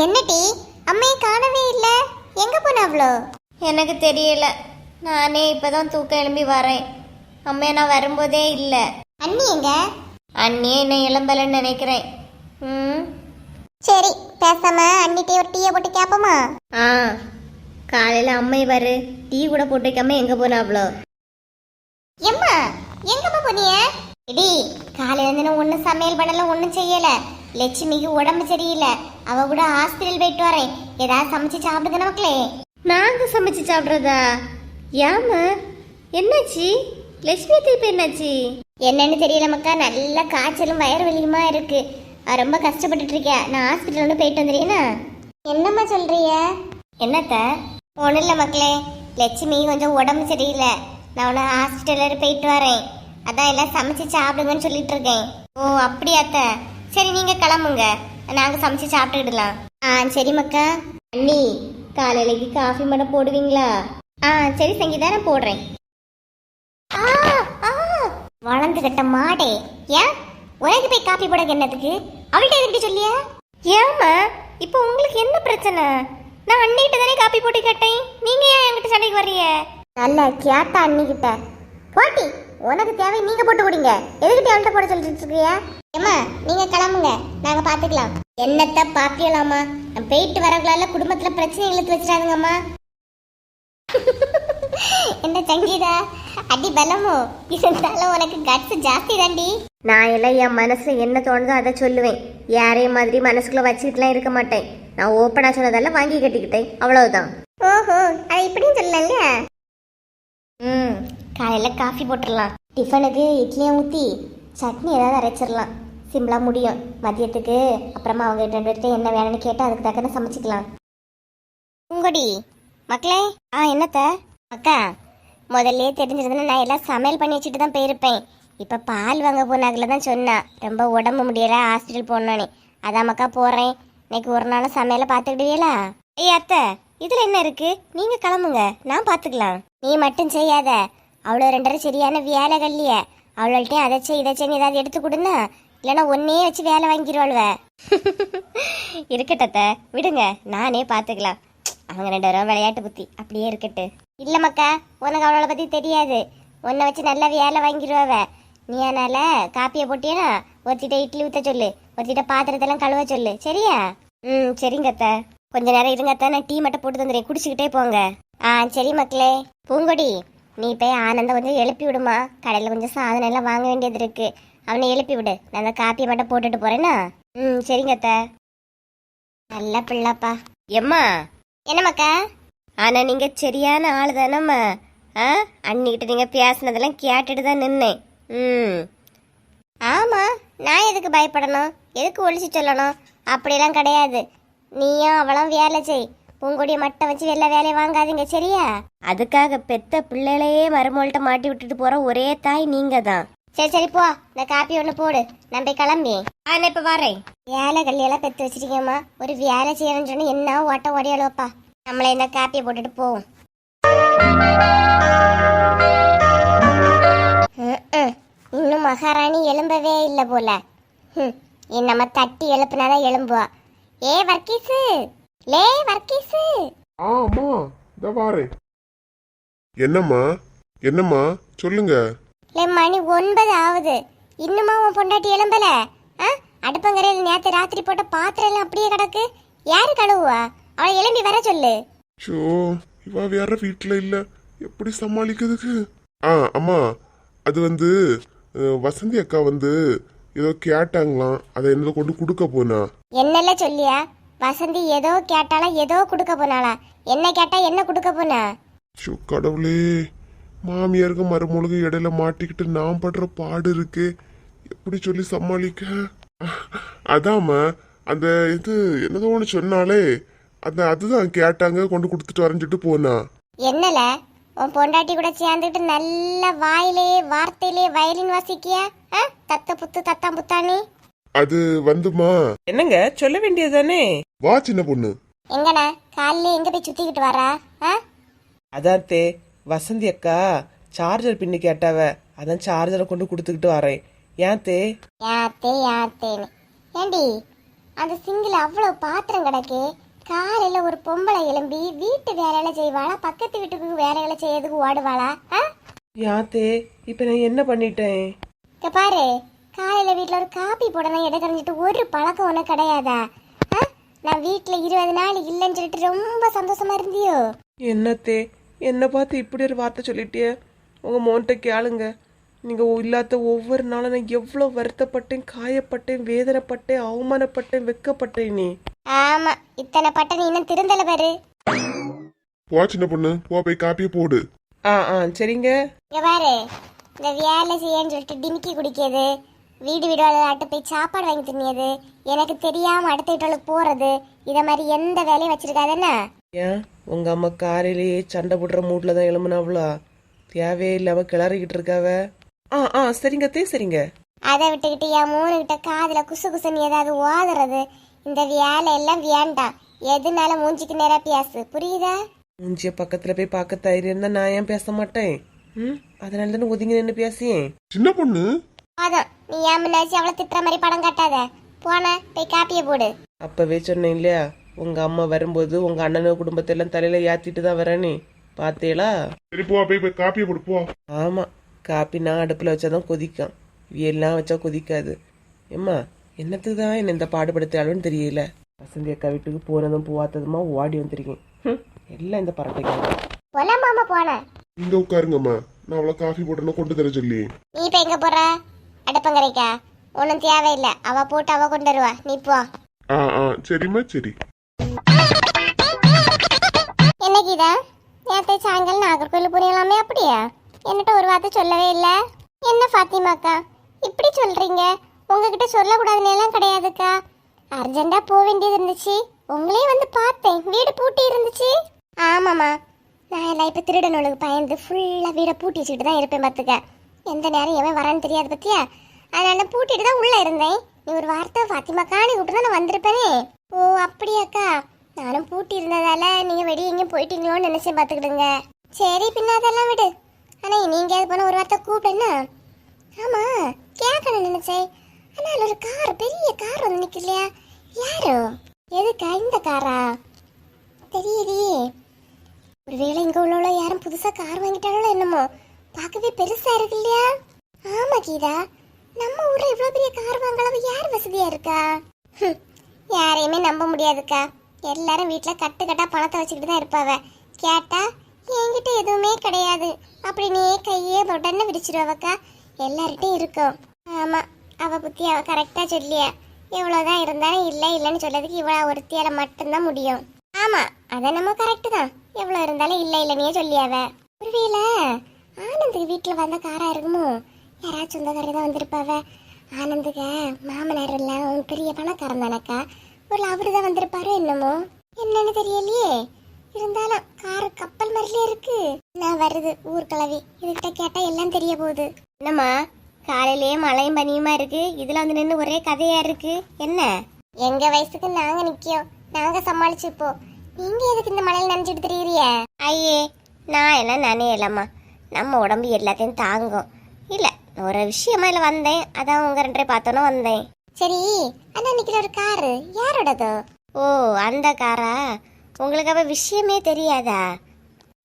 என்னடி? அம்மையை காணவே இல்ல. எங்க போன அவ்வளோ? எனக்கு தெரியல. நானே இப்பதான் தூக்கம் எழும்பி வரேன். அம்மையா நான் வரும்போதே இல்லை. அண்ணி எங்க? அண்ணியே என்ன இளம்பலன்னு நினைக்கிறேன். ம்? சரி பேசாம அண்ணிட்டே ஒரு டீயை போட்டு கேப்போமா? ஆ. காலையில் அம்மை வரு. டீ கூட போட்டு வைக்காம எங்கே போனாவளோ எம்மா எங்கம்மா போனிய இடி காலையில இருந்து ஒண்ணும் சமையல் பண்ணல ஒண்ணும் செய்யல. லட்சுமிக்கு உடம்பு சரியில்லை. அவ கூட ஹாஸ்பிட்டல் போயிட்டு வரேன். ஏதாவது சமைச்சு சாப்பிடுங்க நமக்களே நாங்கள் சமைச்சு சாப்பிட்றதா? ஏம்மா? என்னாச்சு? லட்சுமி தீப்பு என்னாச்சு? என்னன்னு தெரியல மக்கா. நல்ல காய்ச்சலும் வயிறு வலியுமா இருக்கு. ரொம்ப கஷ்டப்பட்டுட்டு இருக்கா. நான் ஹாஸ்பிட்டல் ஒன்று போயிட்டு வந்துடுறீனா? என்னம்மா சொல்றிய என்னத்த? ஒன்றும் இல்லை மக்களே. லட்சுமி கொஞ்சம் உடம்பு சரியில்லை. நான் உன்னை ஹாஸ்பிட்டலில் போயிட்டு வரேன். அதான் எல்லாம் சமைச்சு சாப்பிடுங்கன்னு சொல்லிட்டு இருக்கேன். ஓ அப்படியாத்த? சரி நீங்கள் கிளம்புங்க. நாங்கள் சமைச்சு சாப்பிட்டுக்கிடலாம். ஆ சரி மக்கா. அண்ணி காலையிலைக்கு காஃபி மட்டும் போடுவீங்களா? ஆ சரி சங்கீதா நான் போடுறேன். ஆ ஆ. வளர்ந்து கட்ட மாடே. ஏன்? உனக்கு போய் காப்பி போட என்னதுக்கு அவள்கிட்ட எதுக்கு சொல்லியா? ஏம்மா இப்போ உங்களுக்கு என்ன பிரச்சனை? நான் அண்ணிகிட்ட தானே காப்பி போட்டு கேட்டேன். நீங்கள் ஏன் என்கிட்ட சண்டைக்கு வர்றீங்க? நல்லா கேட்டா அண்ணிக்கிட்ட போட்டி. உனக்கு தேவை நீங்க போட்டு குடிங்க. எதுக்கிட்ட அவள்கிட்ட போட சொல்லிட்டு இருக்கியா? ஏம்மா நீங்க கிளம்புங்க. நாங்க பாத்துக்கலாம். என்னத்த நான் போயிட்டு வரக்குள்ளால குடும்பத்துல பிரச்சனை இழுத்து வச்சிடாதுங்கம்மா. என்ன சங்கீதா? அடி பலமோ? இருந்தாலும் உனக்கு கட்ஸ் ஜாஸ்தி தாண்டி. நான் எல்லாம் என் மனசுல என்ன தோணுதோ அதை சொல்லுவேன். யாரையும் மாதிரி மனசுக்குள்ள வச்சுக்கிட்டுலாம் இருக்க மாட்டேன். நான் ஓப்பனா சொன்னதெல்லாம் வாங்கி கட்டிக்கிட்டேன். அவ்வளவுதான். ஓஹோ அதை இப்படியும் சொல்லலாம் இல்லையா ம். காலையில் காஃபி போட்டுடலாம். டிஃபனுக்கு இட்லியை ஊற்றி சட்னி ஏதாவது அரைச்சிடலாம். சிம்பிளாக முடியும். மதியத்துக்கு அப்புறமா அவங்க ரெண்டு பேர்கிட்ட என்ன வேணும்னு கேட்டால் அதுக்கு தக்கன சமைச்சிக்கலாம். உங்கடி மக்களே ஆ என்னத்த? அக்கா முதல்ல தெரிஞ்சிருந்தா நான் எல்லாம் சமையல் பண்ணி வச்சுட்டு தான் போயிருப்பேன். இப்போ பால் வாங்க போனாக்கில் தான் சொன்னா. ரொம்ப உடம்பு முடியல ஹாஸ்பிட்டல் போகணுன்னு அதான் மக்கா போகிறேன் இன்னைக்கு ஒரு நாள் சமையலை பார்த்துக்கிடுவீங்களா ஏய் அத்தை இதில் என்ன இருக்குது நீங்கள் கிளம்புங்க. நான் பார்த்துக்கலாம். நீ மட்டும் செய்யாத. அவ்வளோ ரெண்டரை சரியான வேலை கல்லிய அவள்கிட்டே அதை செய் இதை செய் ஏதாவது எடுத்து கொடுன்னா இல்லைன்னா ஒன்னே வச்சு வேலை வாங்கிடுவாள்வ இருக்கட்டத்த விடுங்க நானே பார்த்துக்கலாம் அவங்க ரெண்டு பேரும் விளையாட்டு புத்தி அப்படியே இருக்கட்டு. இல்லை மக்கா உனக்கு அவளை பற்றி தெரியாது. உன்னை வச்சு நல்லா வேலை வாங்கிடுவாவ நீ அதனால காப்பியை போட்டியனா ஒருத்திட்ட இட்லி ஊற்ற சொல்லு ஒருத்திட்ட பாத்திரத்தெல்லாம் கழுவ சொல்லு. சரியா? ம் சரிங்க அத்தை. கொஞ்ச நேரம் இருங்க அத்தை, நான் டீ மட்டும் போட்டு தந்துடுறேன். குடிச்சுக்கிட்டே போங்க. ஆ சரி மக்களே. பூங்கொடி நீ போய் ஆனந்த கொஞ்சம் எழுப்பி விடுமா. கடையில் கொஞ்சம் சாதனம் எல்லாம் வாங்க வேண்டியது இருக்கு. அவனை எழுப்பி விடு. நான் அந்த காப்பியை மட்டும் போட்டுட்டு போறேன்னா ம் சரிங்க அத்த. நல்ல பிள்ளைப்பா எம்மா? என்னம்மாக்கா? ஆனால் ஆனா நீங்க சரியான ஆள் தானம்மா. ஆ அண்ணிக்கிட்ட நீங்க பேசினதெல்லாம் கேட்டுட்டு தான் நின்னேன். ம். ஆமா நான் எதுக்கு பயப்படணும்? எதுக்கு ஒழிச்சு சொல்லணும்? அப்படிலாம் கிடையாது. நீயும் அவளும் வேலை செய். பூங்கொடியை மட்டும் வச்சு வெளில வேலையை வாங்காதீங்க சரியா? அதுக்காக பெத்த பிள்ளைகளையே மருமகள்கிட்ட மாட்டி விட்டுட்டு போற ஒரே தாய் நீங்க தான் சரி சரி போ. இந்த காப்பி ஒன்று போடு. நான் போய் கிளம்பி. நான் இப்ப வரேன். வேலை கல்லியெல்லாம் பெற்று வச்சிருக்கேம்மா ஒரு வேலை செய்யணும்னு சொன்னா என்ன ஓட்ட ஓடியாளுவப்பா நம்மளே இந்த காப்பியை போட்டுட்டு போவோம். இன்னும் மகாராணி எழும்பவே இல்லை போல. இ- நம்ம தட்டி எழுப்புனாதான் எழும்புவா. ஏ வர்க்கீஸு லே வர்க்கீஸு ஆ அம்மா இந்த வாரேன் என்னம்மா? என்னம்மா? சொல்லுங்க. லே மணி ஒன்பது ஆகுது இன்னுமா உன் பொண்டாட்டி எழும்பல? ஆ அடுப்பங்கரையில் நேத்து ராத்திரி போட்ட பாத்திரம் எல்லாம் அப்படியே கிடக்கு. யாரு கழுவுவா? அவளை எழும்பி வர சொல்லு. ஷோ இவ வேற வீட்ல இல்ல. எப்படி சமாளிக்கிறதுக்கு? ஆ அம்மா அது வந்து அஹ், வசந்தி அக்கா வந்து ஏதோ கேட்டாங்களாம். அதை என்ன கொண்டு கொடுக்க போனா. என்னல சொல்லியா? வசந்தி ஏதோ கேட்டாளா ஏதோ கொடுக்க போனாளா? என்ன கேட்டா என்ன கொடுக்க போனா? ஷோ கடவுளே. மாமியாருக்கு மருமொழுகு இடையில மாட்டிக்கிட்டு நான் படுற பாடு இருக்கு. எப்படி சொல்லி சமாளிக்க? அதாம்மா அந்த இது என்னதோ ஒன்று சொன்னாலே அந்த அதுதான் கேட்டாங்க கொண்டு கொடுத்துட்டு வரைஞ்சிட்டு போனா. என்னல? உன் பொண்டாட்டி கூட சேர்ந்துட்டு நல்ல வாயிலே வார்த்தையிலே வயலின் வாசிக்கியா? தத்த புத்து தத்தாம் புத்தானி அது வந்துமா? என்னங்க? சொல்ல வேண்டியதுதானே? வா சின்ன பொண்ணு. எங்கண்ணா? காலையில எங்க போய் சுத்திக்கிட்டு வரா? ஆ? அதான் தே வசந்தி அக்கா சார்ஜர் பின்னு கேட்டாவ. அதான் சார்ஜரை கொண்டு கொடுத்துக்கிட்டு வரேன். ஏன் தே? யாத்தே யாத்தேன்னு ஏண்டி? அந்த சிங்கிள் அவ்வளவு பாத்திரம் கிடக்கு. காலையில ஒரு பொம்பளை எழும்பி வீட்டு வேலையில செய்வாளா? பக்கத்து வீட்டுக்கு வேலைகளை செய்யறதுக்கு ஓடுவாளா? ஆ? யாத்தே இப்ப நான் என்ன பண்ணிட்டேன்? இங்க பாரு. காலையில வீட்ல ஒரு காபி போடணும் இடை கரைஞ்சிட்டு ஒரு பழக்கம் ஒன்றும் கிடையாதா? ஆ? நான் வீட்ல இருபது நாள் இல்லைன்னு சொல்லிட்டு ரொம்ப சந்தோஷமா இருந்தியோ? என்னத்தே என்ன பார்த்து இப்படி ஒரு வார்த்தை சொல்லிட்டிய? உங்க மோன்ட்ட கேளுங்க. நீங்க இல்லாத ஒவ்வொரு நாளும் நான் எவ்வளவு வருத்தப்பட்டேன் காயப்பட்டேன் வேதனைப்பட்டேன் அவமானப்பட்டேன் வெக்கப்பட்டேன் நீ. ஆமா இத்தனை பட்ட நீ இன்னும் திருந்தல பாரு. போ சின்ன பொண்ணு போ போய் காப்பியை போடு. ஆ ஆ சரிங்க. இங்க பாரு இந்த வேலை செய்யன்னு சொல்லிட்டு டிமிக்கி குடிக்கிறது வீடு வீடு போய் சாப்பாடு வாங்கி தின்னியது? எனக்கு தெரியாம அடுத்த வீட்டுக்கு போறது இத மாதிரி எந்த வேலையும் வச்சிருக்காதுன்னா ஏன்? உங்க அம்மா காரையிலேயே சண்டை போடுற மூட்ல தான் எழுமுனாவளா தேவையில்லாம கிளறிக்கிட்டு இருக்காவ? ஆ ஆ சரிங்க தே சரிங்க. அதை விட்டுக்கிட்டு என் மூணு கிட்ட காதுல குசு குசுன்னு ஏதாவது ஓதுறது இந்த வேலை எல்லாம் வேண்டாம் எதுனால மூஞ்சிக்கு நேரா பேசு புரியுதா? மூஞ்சிய பக்கத்துல போய் பார்க்க தைரியம் இருந்தா நான் ஏன் பேச மாட்டேன்? ம்? அதனால தானே ஒதுங்கி நின்று பேசியேன் சின்ன பொண்ணு? அதான் நீ ஏன் முன்னாச்சு அவளை திட்டுற மாதிரி படம் காட்டாத? போன போய் காப்பியை போடு. அப்பவே சொன்னேன் இல்லையா? உங்க அம்மா வரும்போது உங்க அண்ணனு குடும்பத்தை எல்லாம் தலையில ஏத்திட்டு தான் வரேன்னு. பார்த்தேளா சரி போ போய் போய் காப்பியை போடு போ. ஆமா காப்பி நான் அடுப்புல வச்சாதான் கொதிக்கும். வியல்லாம் வச்சா கொதிக்காது. ஏம்மா என்னத்துக்கு தான் என்ன இந்த பாடுபடுத்தாலும் தெரியல. வசந்தி அக்கா வீட்டுக்கு போனதும் பூவாத்ததுமா ஓடி வந்திருக்கேன். ஹம், எல்லாம் இந்த பரட்டைக்காக போல மாமா போன இங்க உட்காருங்கம்மா. நான் அவளை காஃபி போட்டேன்னு கொண்டு தர சொல்லி நீ இப்ப எங்க போற? அடுப்பங்கரைக்கா? ஒன்றும் தேவையில்லை. அவ போட்டு அவ கொண்டு வருவா. நீ போ. ஆ ஆ சரிம்மா சரி. என்ன கீதா நேற்று சாயங்காலம் நாகர்கோயில் போனீங்களாமே அப்படியா? என்கிட்ட ஒரு வார்த்தை சொல்லவே இல்லை. என்ன ஃபாத்திமாக்கா இப்படி சொல்றீங்க. உங்ககிட்ட சொல்லக்கூடாதுன்னு எல்லாம் கிடையாதுக்கா. அர்ஜென்ட்டா போக வேண்டியது இருந்துச்சு. உங்களையும் வந்து பார்த்தேன். வீடு பூட்டி இருந்துச்சு. ஆமாம்மா. நான் எல்லாம் இப்போ திருடனுக்கு பயந்து ஃபுல்லாக வீடை பூட்டி வச்சுட்டு தான் இருப்பேன் பார்த்துக்க எந்த நேரம் எவன் வரான்னு தெரியாது பத்தியா? அதனால பூட்டிட்டு தான் உள்ளே இருந்தேன். நீ ஒரு வார்த்தை ஃபாத்திமாக்கான்னு கூப்பிட்டு நான் வந்திருப்பேனே. ஓ அப்படியாக்கா. நானும் பூட்டி இருந்ததால நீங்க வெளியே எங்கேயும் போயிட்டீங்களோன்னு நினைச்சு பாத்துக்கிடுங்க சரி பின்ன அதெல்லாம் விடு. ஆனா நீங்க அது போன ஒரு வார்த்தை கூப்பிடுன்னா? ஆமா கேட்கணும் நினைச்சேன். ஆனால் ஒரு கார் பெரிய கார் வந்து நிக்கலையா யாரோ? எதுக்கா இந்த காரா? தெரியலையே. ஒருவேளை இங்க உள்ளவளோ யாரும் புதுசா கார் வாங்கிட்டாங்களோ என்னமோ. பார்க்கவே பெருசா இருக்கு இல்லையா? ஆமா கீதா. நம்ம ஊர்ல இவ்வளவு பெரிய கார் வாங்கலாம் யார் வசதியா இருக்கா? யாரையுமே நம்ப முடியாதுக்கா. எல்லாரும் வீட்டுல கட்டு கட்டா பணத்தை வச்சுக்கிட்டு தான் இருப்பாவ. கேட்டா என்கிட்ட எதுவுமே கிடையாது. அப்படி கையே உடனே விரிச்சிருவாக்கா எல்லார்கிட்டையும் இருக்கும். ஆமா அவ புத்தி அவ கரெக்டா சொல்லியா. எவ்வளவுதான் இருந்தாலும் இல்லை இல்லைன்னு சொல்றதுக்கு இவ்வளவு ஒருத்தியால மட்டும்தான் முடியும். ஆமா அதை நம்ம கரெக்ட் தான். எவ்வளவு இருந்தாலும் இல்லை இல்லைன்னே சொல்லியாவ. ஒருவேளை ஆனந்துக்கு வீட்டுல வந்த காரா இருக்குமோ? யாராச்சும் சொந்தக்காரர் தான் வந்திருப்பாவ. ஆனந்துக மாமனார் இல்லை அவன் பெரிய பணக்காரன் தானக்கா? ஒரு அவரு தான் வந்திருப்பாரோ என்னமோ? என்னன்னு தெரியலையே. இருந்தாலும் கார் கப்பல் மாதிரிலே இருக்கு. நான் வருது ஊர் கிளவி. இதுகிட்ட கேட்டா எல்லாம் தெரிய போகுது. என்னம்மா காலையிலேயே மழையும் பனியுமா இருக்கு? இதுல வந்து நின்று ஒரே கதையா இருக்கு. என்ன? எங்க வயசுக்கு நாங்க நிக்கோம் நாங்க சமாளிச்சுப்போம். நீங்க எதுக்கு இந்த மழையில நினைச்சிட்டு தெரியுறிய ஐயே நான் எல்லாம் நினையலம்மா. நம்ம உடம்பு எல்லாத்தையும் தாங்கும். ஒரு விஷயமா இல்ல வந்தேன். அதான் உங்க ரெண்டரை பார்த்தோன்னு வந்தேன். சரி அண்ணா நிக்கிற ஒரு காரு யாரோடதோ? ஓ அந்த காரா? உங்களுக்கு அவ விஷயமே தெரியாதா?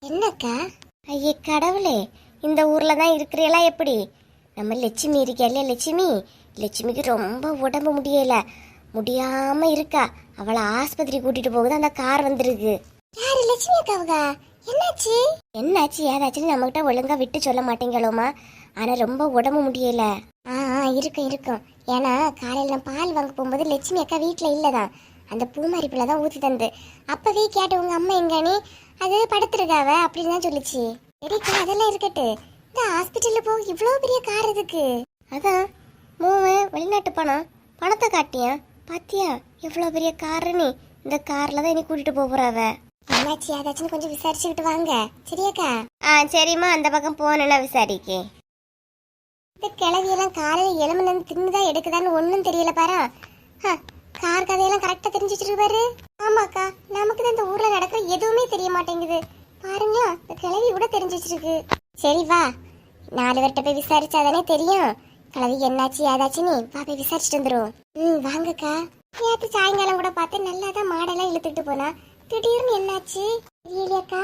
என்னக்கா? ஐயே கடவுளே இந்த ஊர்ல தான் இருக்கிறீங்களா எப்படி? நம்ம லட்சுமி இருக்கல லட்சுமி? லட்சுமிக்கு ரொம்ப உடம்பு முடியல. முடியாம இருக்கா. அவளை ஆஸ்பத்திரி கூட்டிட்டு போகுது அந்த கார் வந்திருக்கு. யாரு லட்சுமி அக்காவுக்கா? என்னாச்சு? என்னாச்சு? ஏதாச்சுன்னு நம்மகிட்ட ஒழுங்கா விட்டு சொல்ல மாட்டீங்களோமா ஆனா ரொம்ப உடம்பு முடியல. ஆ ஆ, இருக்கும் இருக்கும். ஏன்னா காலையில நான் பால் வாங்க போகும்போது லட்சுமி அக்கா வீட்ல இல்லதான். அந்த பூமாரி பிள்ளை தான் ஊத்தி தந்து. அப்பவே கேட்ட உங்க அம்மா எங்கன்னு அது படுத்துருக்காவ? அப்படின்னு தான் சொல்லிச்சு. சரிக்கா அதெல்லாம் இருக்கட்டு இந்த ஹாஸ்பிட்டல்ல போக இவ்வளோ பெரிய கார் இருக்கு அதான் மூவன் வெளிநாட்டு பணம். பணத்தை காட்டியா? பாத்தியா எவ்வளோ பெரிய காருன்னு இந்த கார்ல தான் என்னை கூட்டிட்டு போக போறாவ. என்னாச்சு? ஏதாச்சும் கொஞ்சம் விசாரிச்சுக்கிட்டு வாங்க. சரியாக்கா? ஆ சரிம்மா. அந்த பக்கம் போனா விசாரிக்கே இந்த கிளவியெல்லாம் காலையில எலும்புலேருந்து தின்னுதான் எடுக்குதான்னு ஒன்றும் தெரியல பாரா. கார் கதையெல்லாம் கரெக்டாக தெரிஞ்சு வச்சிருக்கு பாரு. ஆமாக்கா நமக்கு தான் இந்த ஊர்ல நடக்கிற எதுவுமே தெரிய மாட்டேங்குது. பாருங்களா இந்த கிளவி கூட தெரிஞ்சு வச்சிருக்கு. சரி வா. நாலு பேர்கிட்ட போய் விசாரிச்சாதானே தெரியும். கிளவி என்னாச்சு ஏதாச்சுன்னு வா போய் விசாரிச்சுட்டு வந்துருவோம். ம் வாங்கக்கா. நேற்று சாயங்காலம் கூட பார்த்து நல்லா தான் மாடெல்லாம் இழுத்துட்டு போனா. திடீர்னு என்னாச்சு? தெரியலையாக்கா.